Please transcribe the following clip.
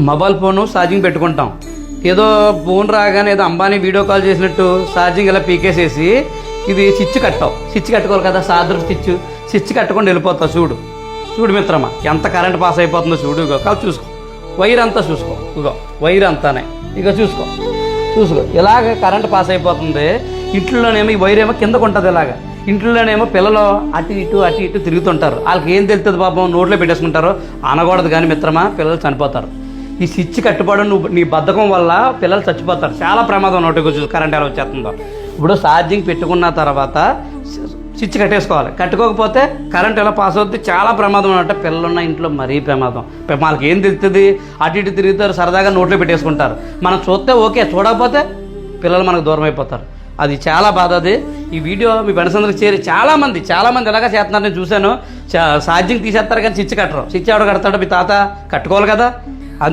Mobile phone charging పెట్టుకుంటాం. ఏదో phone రాగానే ఏదో అంబానీ వీడియో కాల్ చేసినట్టు ఛార్జింగ్ ఇలా పీకేసేసి ఇది స్విచ్ కట్టావు. స్విచ్ కట్టుకోవాలి కదా సాదరు స్విచ్. స్విచ్ కట్టకుండా వెళ్ళిపోతావు చూడు. చూడు మిత్రమా ఎంత కరెంట్ పాస్ అయిపోతుందో చూడు ఇగో. కాదు చూసుకో. వైర్ అంతా చూసుకో. ఇగో వైర్ అంతానే. ఇక చూసుకో. చూసుకో. ఇలాగ కరెంట్ పాస్ అయిపోతుంది. ఇంట్లోనేమో ఈ వైర్ ఏమో కిందకు ఉంటుంది ఇలాగ. ఇంట్లోనేమో పిల్లలు అటు ఇటు అటు ఇటు తిరుగుతుంటారు. వాళ్ళకి ఏం తెలుస్తుంది పాపం నోట్లో పెట్టేసుకుంటారు. అనకూడదు కానీ మిత్రమా పిల్లలు చనిపోతారు. ఈ స్విచ్ కట్టుబడి నువ్వు నీ బద్ధకం వల్ల పిల్లలు చచ్చిపోతారు. చాలా ప్రమాదం నోటికి వచ్చి కరెంట్ ఎలా వచ్చేస్తుందో. ఇప్పుడు ఛార్జింగ్ పెట్టుకున్న తర్వాత స్విచ్ కట్టేసుకోవాలి. కట్టుకోకపోతే కరెంట్ ఎలా పాస్ అవుతుంది చాలా ప్రమాదం అనమాట పిల్లలున్న ఇంట్లో మరీ ప్రమాదం. వాళ్ళకి ఏం తెలుస్తుంది? అటు ఇటు తిరుగుతారు సరదాగా నోట్లో పెట్టేసుకుంటారు. మనం చూస్తే ఓకే చూడకపోతే పిల్లలు మనకు దూరం అయిపోతారు. అది చాలా బాధ అది. ఈ వీడియో మీ ఫ్రెండ్స్ చేరి చాలామంది చాలామంది చాలా ఎలాగ చేస్తున్నారు నేను చూశాను. చా- ఛార్జింగ్ తీసేస్తారు కానీ స్విచ్ కట్టరు. స్విచ్ ఎవడ కడతాడు మీ తాత కట్టుకోవాలి కదా.